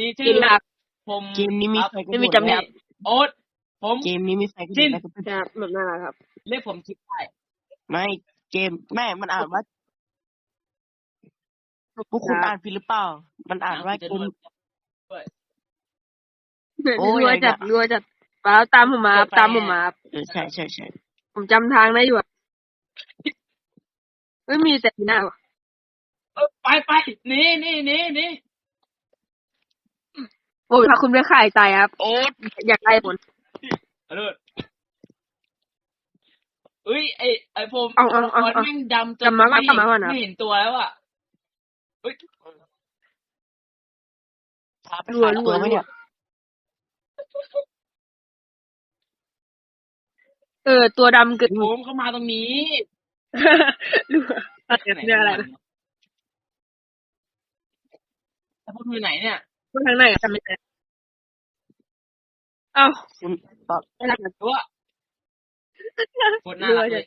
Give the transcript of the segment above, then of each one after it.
นี้กิชื่นอครับผมเกมนี้มีครับใครกระไม่โดมีดจำแนได้กโอ๊ตผมเกมนี้มีใครกระโดจิ้ดนได้ก็ครับแบบนั้นแหละครับ เรียกผมคิดได้ไม่เกมแม่มันอ่านว่าพวกคุณอ่านผิดหรือเปล่า มันอ่านว่าจะเกดูมด้วยโอ้ยรัวจัดอะไรเนี่ยรัวจัดป้าตามผมมาครับเปิดไฟตามผมมาครับเออใช่ใช่ใช่ผมจำทางได้อยู่อะไม่มีแต่หน้าวะเออไปไปหนี่นี่นี่นี่ โอ้ยพาคุณไปขายไตครับ โอ๊ตอยากได้ผลเอาเลยเอ้ยไอไอผมเอาเอาเอามันเอาแม่งดำจกลันบมาไม่กลับมาก่อนนะไม่เห็นตัวแล้วอะเอ้ยพาไปขายตัวไหมเนี่ยเออ ตัวดำเกิดผมเข้ามาตรงนี้รัวอะไรเนี่ยอะไรนะแล้วพวกอยู่ไหนเนี่ยพูดทางไหนอะจำไม่ได้เอ้าคุณตอบอะไรกันตัวโคตรน่ารัวรักเลจัยด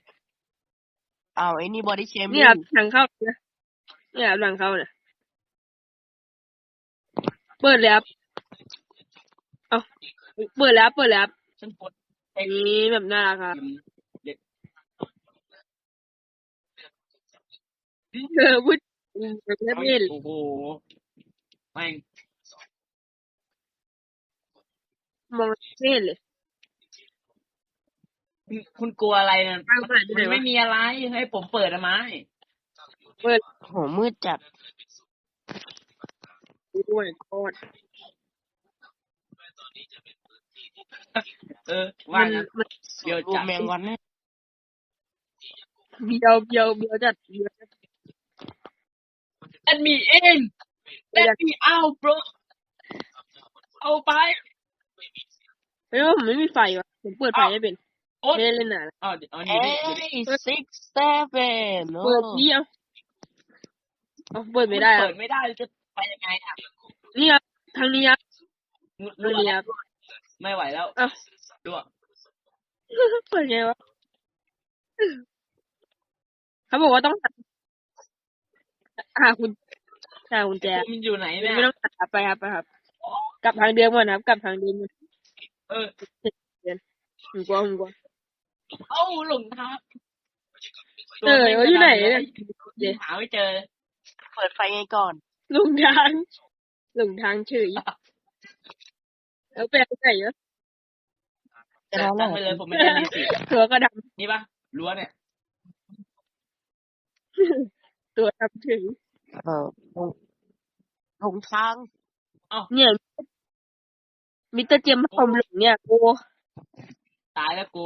เอาไอ้นี่บอดี้เชมเนี่ยครับหลังเข้าเนี่ยเนี่ยครับหลังเข้าเนี่ยเปิดแล้วครับเอ้าเปิดแล้วเปิดแล้วครับฉันกดอย่างนี้แบบน่ารักครับเด็กเออพูดแบบเล่นเล่นโอ้โหแม่ง มองเล่นเลยคุณคุณกลัวอะไรเนี่ยตั้งขนาดนี้มัเลนยวะไม่มีอะไรให้ผมเปิดทำไมโหมืดจัดด้วยโคตรเออมัว่านงั้นมันเดี๋ยวรูจัปดแมงวันเนี่ยเบียวเบียวเบียวจัดเบียวจัดแอดมีเองแอดมีเอา bro เอาไป เฮ้ยว่าผมไม่มีไฟวะผมเปิดไฟไม่เป็นโอ๊ตไม่ได้เล่นนานแล้วอ๋อเดี๋ยวอ๋อเอ้นี่นี่เดี๋ยวย six seven โอ้เปิดนี่เอาเอาเปิดไม่ได้ครัเปิบดไม่ได้จะไปยังไงอะนี่ครับทางนี้ครับรั่ทาวงนี้ครับไม่ไหวแล้วเอ้ารั่วเปิดไงวะเขาบอกว่าต้องหาคุณหาคุณแจคุณอยู่ไหนเนี่ยไม่ต้องหาไปครับไปครับ กลับทางเดิมก่อนครับ กลับทางเดิมก่อน เออผมกลัวผมกลัวเอ้าหลงทางเออว่าอยู่ไหนเนี่ยเดี๋ยวหาไม่เจอ เปิดไฟไงก่อน หลงทาง หลงทางเฉยแล้วไปทางไหนเยอะจะรอตั้งไปเลยผมไม่ได้มีสิทธิ์ตัวก็ดนี่ปะรั้วเนี่ยำตัวดำเฉยเออลงลงทางเนี่ย มิสเตอร์เจมส์ผมหลงเนี่ยโอ้ตายแล้วกู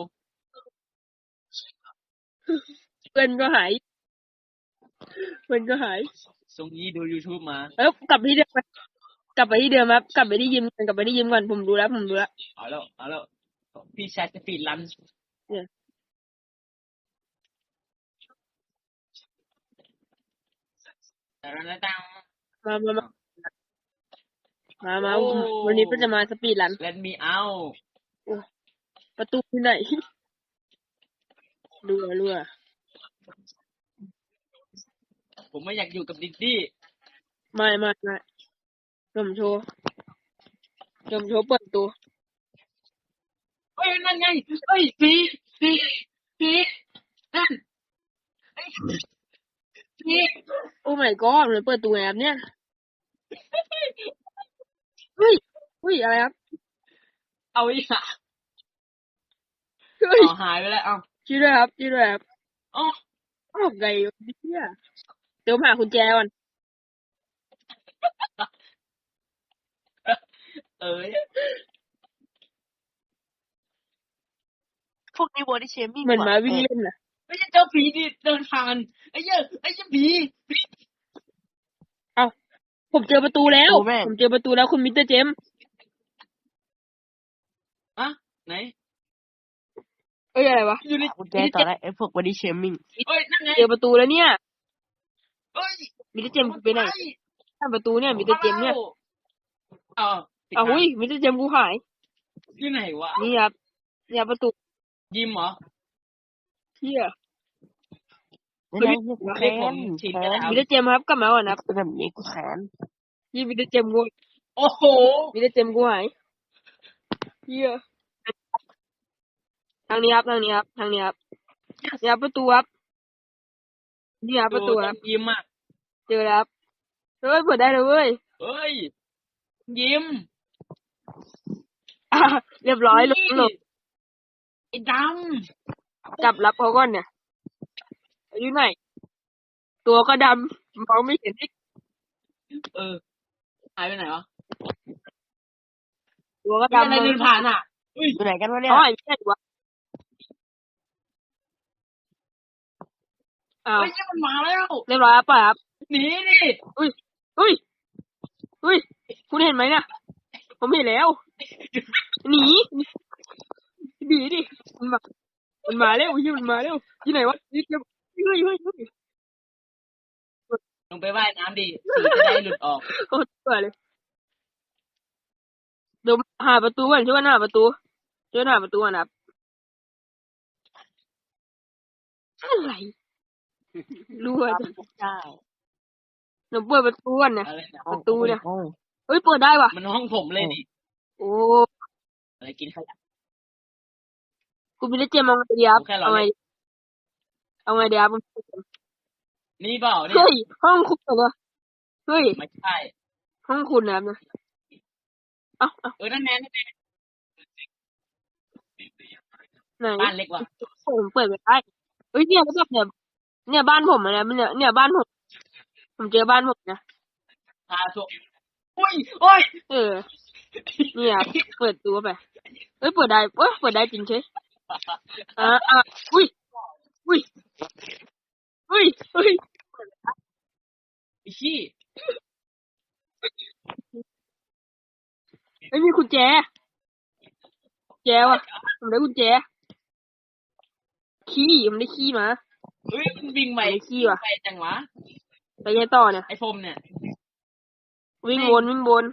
เพื่อนก็หายเพื่อนก็หายทรงนี้ดู YouTube มา เอ้ยกลับไปที่เดิมไปกลับไปที่เดิมครับ กลับไปที่ยิมก่อนกลับไปที่ยิมก่อนผมดูแล้วผมดูแล้ว เอาแล้วเอาแล้วพี่ชายสปีดรันเนี่ย แต่ละตัง มามามา มามาวันนี้ก็จะมาสปีดรันเลนมีเอาประตูที่ไหนรัวรัวผมไม่อยากอยู่กับดิดดี้ไม่ไม่ไม่ผมโชว์ผมโชว์เปิดประตูเฮ้ย นั่นไง เฮ้ยผีผีผีนั่นเฮ้ยผีโอ้ my god มันเปิดประตูไงครับเนี่ย เฮ้ยเฮ้ยอะไรครับ เอาอีกอะเฮ้ยเอาหายไปแล้วเอาช่วยด้วยครับช่วยด้วยครับอ๋อออกไงวะเนี่ยเดี๋ยวผมหาคุณแจก่อนเอ้ยพวกนี้บอดี้เชมิ่งเหมือนมาวิ่งเล่นน่ะไม่ใช่เจ้าผีดิเดินผ่านไอ้เหี้ยไอ้เหี้ยผีผ มเจอประตูแล้ว โอ้แม่ง ผมเจอประตูแล้วคุณมิสเตอร์เจมส์อะไหน เอ้ยอะไรวะอยู่ในคุณแจต่อได้ไอ้พวกบอดี้เชมิ่งเอ้ย นั่นไงเจอประตูแล้วเนี่ย เอ้ยมิสเตอร์เจมส์ไปไหนหน้าประตูเนี่ยมิสเตอร์เจมส์เนี่ยเอาปิดอ้าวทางหุ้ยมิสเตอร์เจมส์กูหายอยู่ไหนวะ นี่ครับเนี่ยประตูยิมเหรอ เที่ย ไม่ได้เรียกแค้เรียกผมนชินแค้ก็ได้นเอามิสเตอร์เจมส์ครับกลับมาก่อนครับเป็นแบบนี้กูแค้นยี่มิสเตอร์เจมส์กูโอ้โหมีได้เต็มกูหายเฮียทางนี้ครับทางนี้ครับทางนี้ครับนี่ครับประตูครับนี่ครับประตูครับยิ้มอะเจอแล้วครับเฮ้ยเปิดได้เลยเว้ยเฮ้ยยิ้มอะเรียบร้อยลงลงไอ้ดจับรับเขาก่อนเนี่ย อยู่ไหน ตัวก็ดำมองไม่เห็นอีกำเออ หายไปไหนวะตัวก็ไม่ดำอะไรเดินผ่านอะเฮ้ยอยู่ไหนกันวะเนี่ยอ๋อไอ้ไม่ใช่วะอ้าวเฮ้ยนี่มันมาแล้วเรียบร้อยครับป่ะครับหนีดิอุ้ยอุ้ยอุ้ยคุณเห็นไหมเนี่ยผมเห็นแล้วหนีหนีดิมันมามันมาแล้วอุ้ยมันมาแล้วที่ไหนวะนี่ เก็บเฮ้ยเฮ้ยเฮ้ยลงไปว่ายน้ำดิสีจะได้หลุดออกโคตรเบื่อเลยเดี๋ยวหาประตูก่อนช่วยกันหาประตูช่วยกันหาประตูก่อนนะครับอะไรรู้ว่าจะใช่หนูเปิดประตูก่อนนะอะไรนะประตูเนี่ยโอ้เฮ้ยเปิดได้ว่ะมันห้องผมเลยดิโอ้อะไรกินขยะกูมีได้เจมเอาไงดีครับผมแค่รอเอาไง เล่นเอาไงดีครับนี่เปล่าเนี่ยเฮ้ยห้องคุณเหรอเฮ้ยไม่ใช่ ห้องคุณนะครับนะเอ้าเอ้าเออนั่นแน่นั่นแน่ไหนบ้านเล็กว่ะผมเปิดไม่ได้เฮ้ยเนี่ยแล้วแบบเนี่ยเนี่ยบ้านผมอะนะเนี่ยเนี่ยบ้านผม ผมเจอบ้านผมนะพาทัวร์อุ้ยโอ้ยเออ เนี่ยเปิดตัวไปเอ้ยเปิดได้เอ้ยเปิดได้จริงใช่อ่าอ่าอุ้ยอุ้ย อุ้ยอุ้ยไอ้ชี้ไม่มีกุญแจแจว่ะผมได้กุญแจขี้ผมได้ขี้มาเฮ้ยมันวิ่งไปไอ้ขี้ว่ะไปจังวะไปไงต่อเนี่ย ไอ้โฟมเนี่ยวิ่งวนวิ่งวน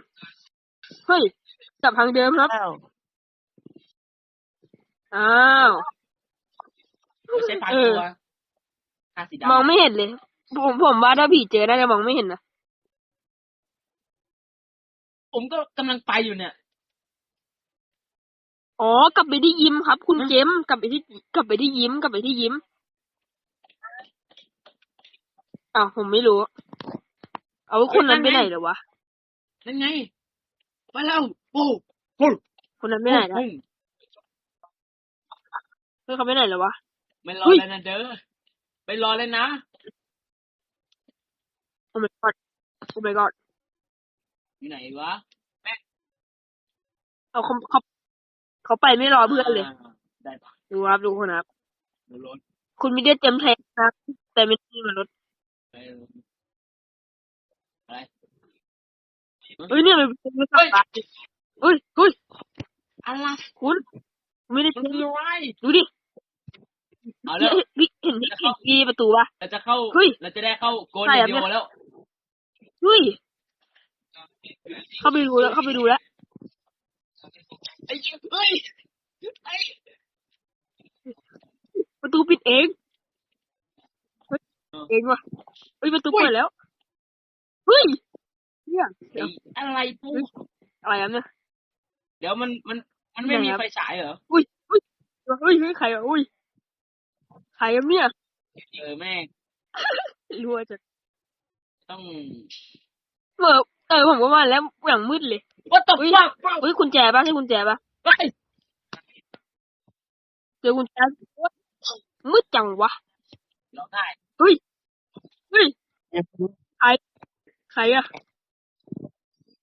เฮ้ยกลับทางเดิมครับอ้าวอ้าว ไม่ใช่พาเอทัอว ร์ทาสีดำมองไม่เห็นเลย ผมผมว่าถ้าผีเจอน่าจะมองไม่เห็นนะผมก็กำลังไปอยู่เนี่ย อ๋อกลับไปที่ยิ้มครับ คุณเจมส์กลับไปที่กลับไปที่ยิ้มกลับไปที่ยิ้มอ้าวผมไม่รู้ เอาคนนั้นไปไหนเหรอวะนั่นไงไปแล้วโอ้โหคนนั้นไปไหนแล้วปุ้งเฮ้ยเขาไปไหนแล้ววะไม่รอเฮ้ยแล้วนะเด้อ ไปรอเลยนะ โอ้ my god โอ้ my god อยู่ไหนวะเอาเขาเขาเขาไปไม่รอเพื่อนเลยาได้ปะดูครับดูคนนะครับ เดี๋ยวรถคุณมีเดียเจมส์แทนนะครับ แต่ไม่มีมารถไปอะไรเฮ้ยเนี่ยมันเป็นไม่สับปะเฮ้ยเฮ้ยอะไรคุณไม่ได้มันเจมคือส์อะไรดูดิ เอาแล้วเห็นเห็นที่ปีประตูปะเราจะเข้าเราจะได้เข้าโกนใช่วิอะดีโอแล้วเฮ้ยเข้าไปดูแล้ว เข้าไปดูแล้วไอ้เหี้ยเอ้ยไอ้ประตูปิดเองเองวะเฮ้ยประตูเปิดแล้วเฮ้ยเนี่ยไอ้อะไรปูอะไรครับเนี่ยเดี๋ยวมันมันมันไม่มีไฟฉายเหรออุ้ยอุ้ยเฮ้ยเฮ้ยใครอะอุ้ย ใครครับเนี่ยเออแม่งรัวจัดต้องเออเออผมก็ว่าแล้วอย่างมืดเลยว่าตบอุ้ยฟักเฮ้ยกุญแจปะใช่กุญแจปะเฮ้ยเจอกุญแจมืดจังวะร้องได้เฮ้ยเฮ้ยเจ็บใครอะ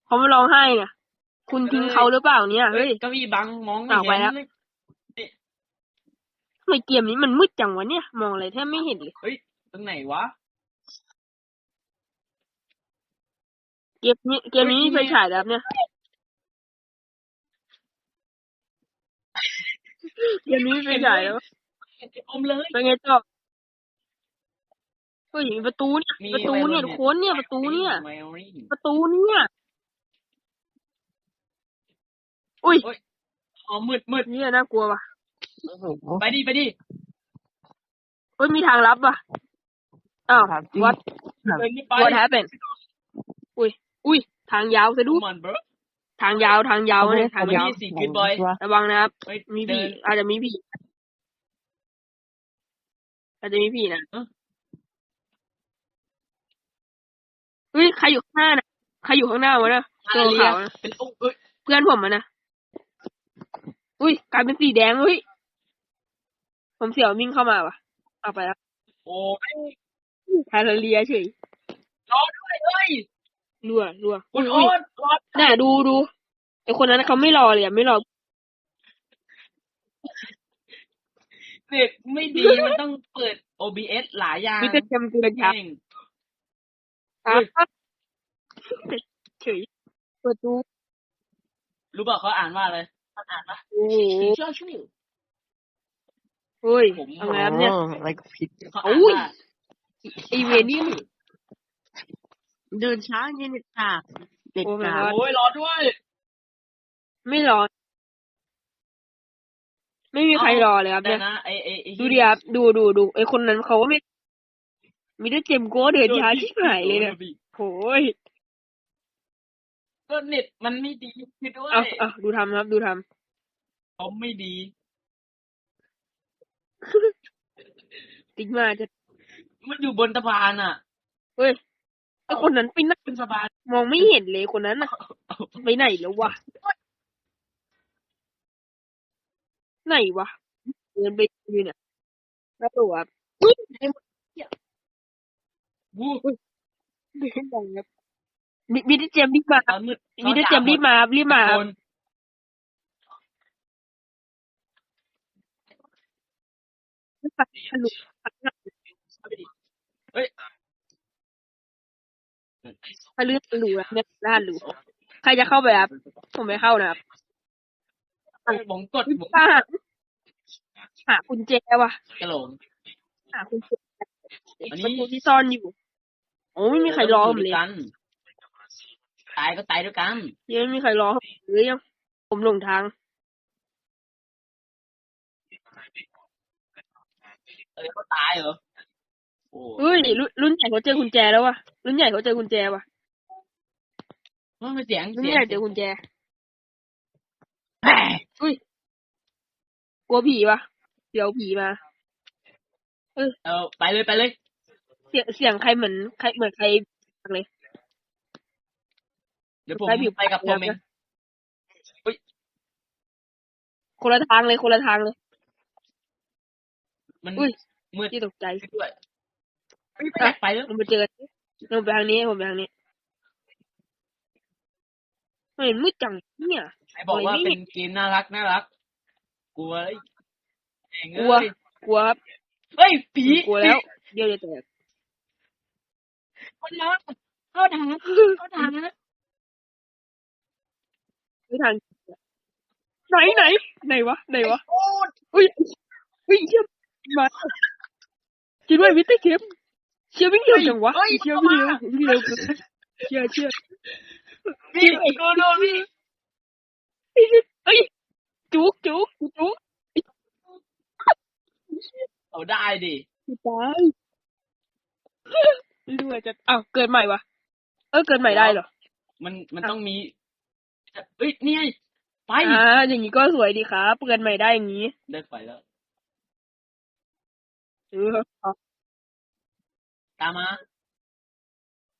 เขามาร้องไห้เนี่ยคุณทิ้งเขาหรือเปล่าเนี่ยเฮ้เฮ้ยยเก็มีบังมองไม่อ้าวไปเห็น แล้วทำไมเกมนี้มันมืดจังวะเนี่ย มองอะไรแทบไม่เห็นเลย เฮ้ย ตรงไหนวะ เกมนี้เกมนี้มีไฟฉายแล้วเนี่ย เกมนี้มีไฟฉายแล้ว อมเลย เป็นไงต่อเฮ้ยประตูเนี่ยมีประตูเนี่ยไวโอลินทุกคนเนี่ยประตูเนี่ยไวโอลินประตูเนี่ย อุ้ย อ๋อมืดมืดเนี่ยน่ากลัวว่ะโอ้โห ไปดิไปดิเฮ้ยมีทางลับว่ะอ้าวถามจริงวัดเดินนี่ไป what happened อุ้ยอุ้ยทางยาวซะด้วยมันเบรอทางยาวทางยาวเนี่ยทางยาวมีสี่กินบอยระวังนะครับ เฮ้ยมีเดิผีนอาจจะมีผีอาจจะมีผีนะเอ้าเฮ้ยใครอยู่ข้างหน้านะใครอยู่ข้างหน้าวะนะอาตัวเลียขาวนะเป็นอุ้งเอ้ยเพื่อนผมอะนะอุ้ยกลายเป็นสีแดงเฮ้ย ผมเสียววิ่งเข้ามาวะเอาไปแล้ว โอ้ยทาราเลียเฉยรอด้วยเฮ้ยรัวรัวคุอุ้ณยโอ๊อุ้ยตรอน่ะดูดูไอคนนั้นเขาไม่รอเลยอะไม่รอเน็ตไม่ดีมันต้องเปิด OBS หลายอย่างมิสเตอร์เจมกูเลยครับเองครับเฉยเปิดดูรู้ป่ะเขาอ่านว่าอะไรเขาอ่านว่าโอ้โหชื่อชื่อ เฮ้ยผมเอาไงครับเนี่ยอ๋ออะไรก็ผิดเขาอ่านอุ้ยว่าไอเวรนี่มันเดินช้าเงี้ยเน็ตขาดเน็ตโอ้ my ขาด god โอ้ยรอด้วย ไม่รอไม่มีใครรอเลยครับแต่เนี่ยนะไอไอไอดูดิครับดูดูดูไอคนนั้นเขาก็ไม่ มีแต่เจมส์โก้เดินช้าชิบหายเลยเนี่ยโอ้ยก็เน็ตมันไม่ดีคือด้วยเอาเอาดูทำครับ ดูทำเขาไม่ดี ติ๊กมาจะมันอยู่บนสะพานอะ เฮ้ยไอคนนั้นไปไหนเป็นสะพานมองไม่เห็นเลยคนนั้นน่ะไปไหนแล้ววะไหนวะเดินไปดูเนี่ยแล้วตัวครับอุ้ยไอ้หมดวู้เดินดังครับมีมีแต่เจมส์รีบมาตอนมืดมีแต่เจมส์รีบมาครับรีบมา ครับคนทะลุเฮ้ยทะลุทะลุอะเนี่ยด้านหลูใครจะเข้าไปครับผมไม่เข้านะครับเฮ้ยผมกดผมป้าหาหากุญแจว่ะกระโหลกหากุญแจอันประนี้ตูที่ซ่อนอยู่โอ้ไม่มีใครรอผมเลยกันตายก็ตายด้วยกันยังไม่มีใครรอผมเลยยังผมหลงทาง ออเขาตายเหรอโอ้เฮ้ยรุ่นรุ่นใหญ่เขาเจอกุญแจแล้วว่ะรุ่นใหญ่เขาเจอกุญแจว่ะมันเป็นเสียงรุ่นเสียใหงญ่เจอกุญแจแหม่กลัวผีวะเดี๋ยวผีมาเออไปเลยไปเลย เสียงเสียงใครเหมือนใครเหมือนใครเลย เดี๋ยวผมไปผิวไปกับผมเองคนละทางเลยคนละทางเลย มันอุ้ย มืดที่ตกใจด้วยไม่อยากไปแล้วผมไปเจอผมไปทางนี้ผมไปทางนี้ไม่เห็นมืดจังเนี่ยไอ้บอกว่าไม่เป็นเกมน่ารักน่ารัก กลัวเลยเองกลัวเอ้ยกลัวครับเฮ้ยผีกลัวแล้วเดี๋ยวจะแตกคนละเข้าทางเข้าทางนะไม่ทางไหนไหนไหนวะไหนวะโอ้ยอุ้ยอุ้ยเชี่ยมา คิดว่าวิทย์เข้มเชี่ยวิ่งเร็วจังวะเชี่ยวิ่งเร็ววิ่งเร็วเชี่ยเชี่ยพี่ดูดูพี่เอ้ยจุกจุกจุกเอาได้ดิตายเรือจะอ้าวเกิดใหม่วะเออเกิดใหม่ได้เหรอ มันมันอะต้องมีเอ้ยนี่ไงไปอ่าอย่างนี้ก็สวยดีครับเกิดใหม่ได้อย่างนี้ได้ไปแล้ว เออเอาตามา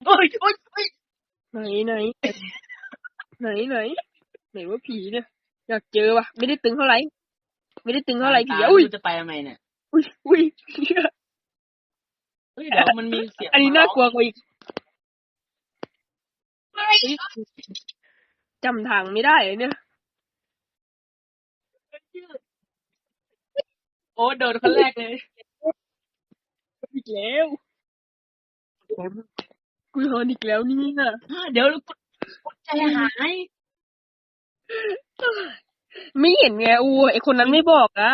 โอ้ยโอ้ยโอ้ยไหนไหนไหนไหนไหนว่าผีเนี่ย อยากเจอวะไม่ได้ตึงเท่าไหร่ ไม่ได้ตึงเท่าไหร่ผีตาอะอุ้ย ม่จะไปทำไมเนี่ยอุ้ยอุ้ยเหี้ยเฮ้ยเดี๋ยวมันมีเสียงอันนี้น่ากลัวกว่าอีกเฮ้ยจำทางไม่ได้เลยเนี่ย โอ้โดนคนแรกเลย อีกแล้วกูโดนอีกแล้วนี่น่ะอะเดี๋ยวกดกดใจหาย ไม่เห็นไงอู้ไอคนนั้นไม่บอกอะ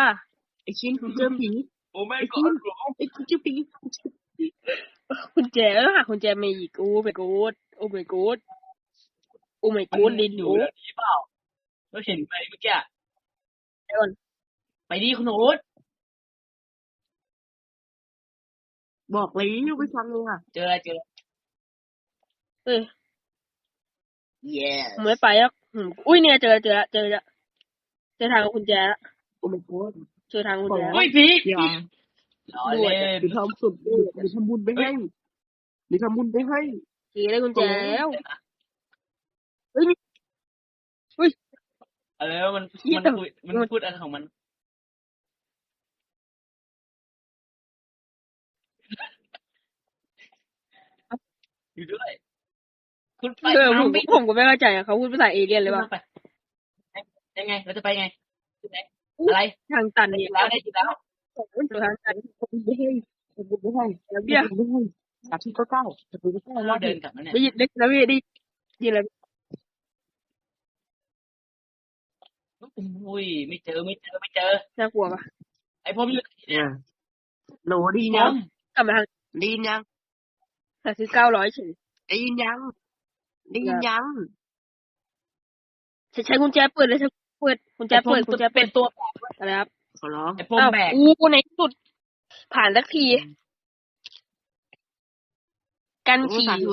ไอ้ชิ้นเจอผีโอ้ไม่ไอ้กชิ้ดนไอ้ชิ้นเจอผีคุณแจแล้วหาคุณแจมาอีกโอ้ไปกูดโอ้ไปกูดโอ้ไม่กูดลินออยู่ยู่แล้วนี้เปล่าเราเห็นไปเมื่อกี้อะเดี๋ยวก่อนไปดีคุณโอ๊ต บอกเลยยังไม่ฟังเลยอะ เจออะไรเจอเอ้ยเย้ผมไม่ไปแล้วอืมอุ้ยเนี่ยเจอเจอเจอเจอเจอทางกุญแจละโอ้ไม่โคตรเจอทางกุญแจละอุ้ยผีอย่าล้อเล่นหรือทำสุดเลยหรือทำบุญไปให้หรือทำบุญไปให้ผีได้กุญแจแล้วเออมัน มันคุยมันพูดอะไรของมัน อยู่ด้วยคุณไปเออผมไม่ผมก็ไม่เข้าใจอะเขาพูดภาษาเอเลี่ยนเลยว่าไปยังไงเราจะไปไงอะไรทางตันเนี่ยแล้วได้ยินแล้วดูทางตันทำบุญไปให้ทำบุญไปให้ทำบุญไปให้สามสิบเก้าเก้าทำบุญไปให้เราว่าเดิเดินนกลับแล้วเนี่ยได้ยินได้แล้วพี่ได้ยินแล้วอุ้ยไม่เจอไม่เจอไม่เจอน่ากลัวปะไอ้พวกนี้เนี่ยโหลดีพยังมกลับมาทางดียัง แต่คือเก้าร้อยเฉยได้ยินยังได้ยินยังใช้ใช้กุญแจเปิดเลยใช้เปิดกุญแจเปิดกุญแจเปิเป็ดนตัวอะไรครับขอร้องไอ้พวกอ้าวแบกอู้ในที่สุด ผ่านสักที กันโอ้ขี่สาธุ